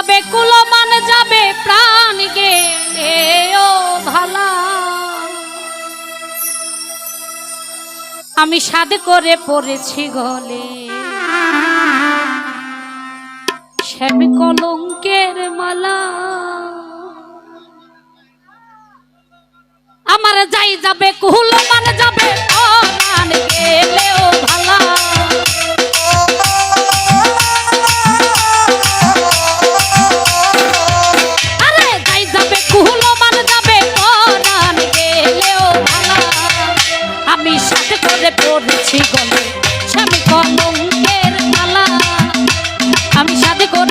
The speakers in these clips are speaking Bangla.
যাবে কুলমান যাবে, প্রাণ গে ও ভালা আমি সাদ করে পড়েছি গলে। শ্যাম কলঙ্কের মালা। আমার যাই যাবে কুলমান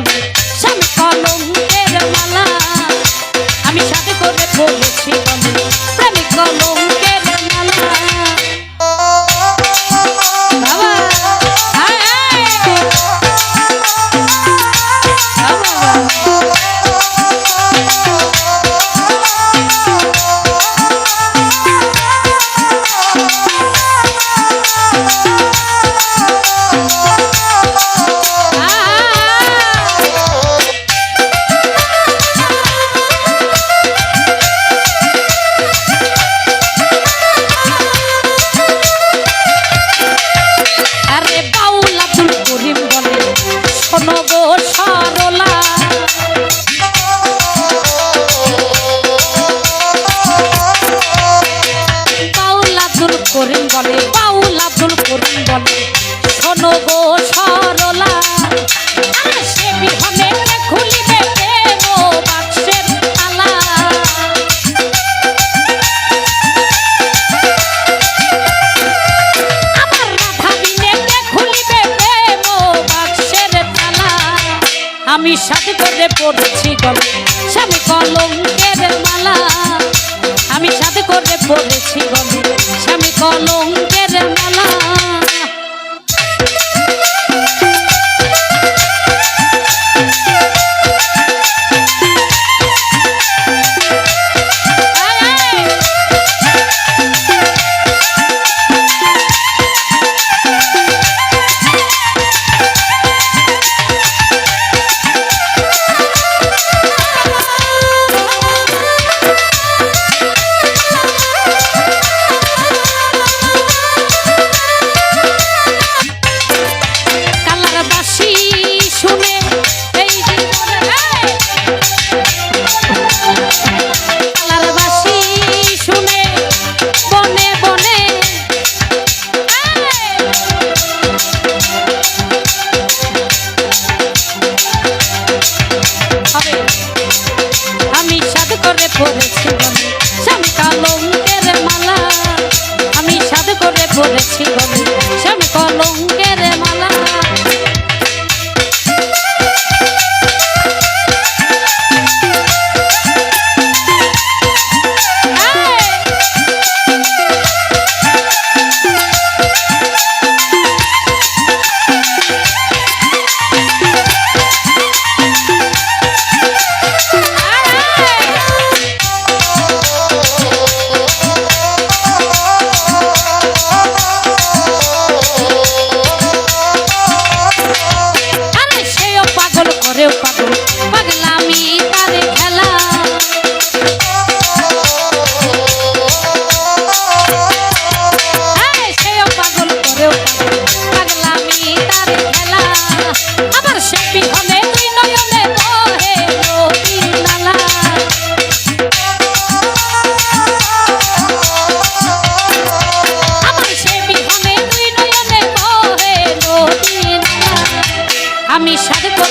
বলে সাত আমি সাথে করে বলেছি আমি সাথে করে পড়েছি গলে স্বামী কেদের মালা আমি সাথে করে পড়েছি গলে স্বামী কেদের মালা what it's.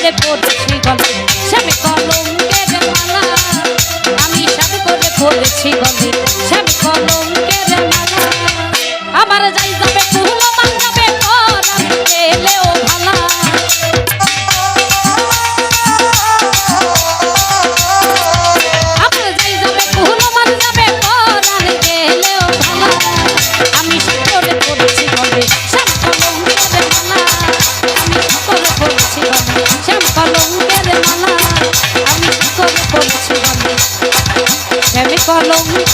করে পড়েছি গলে। স্বামী কলঙ্কের Long.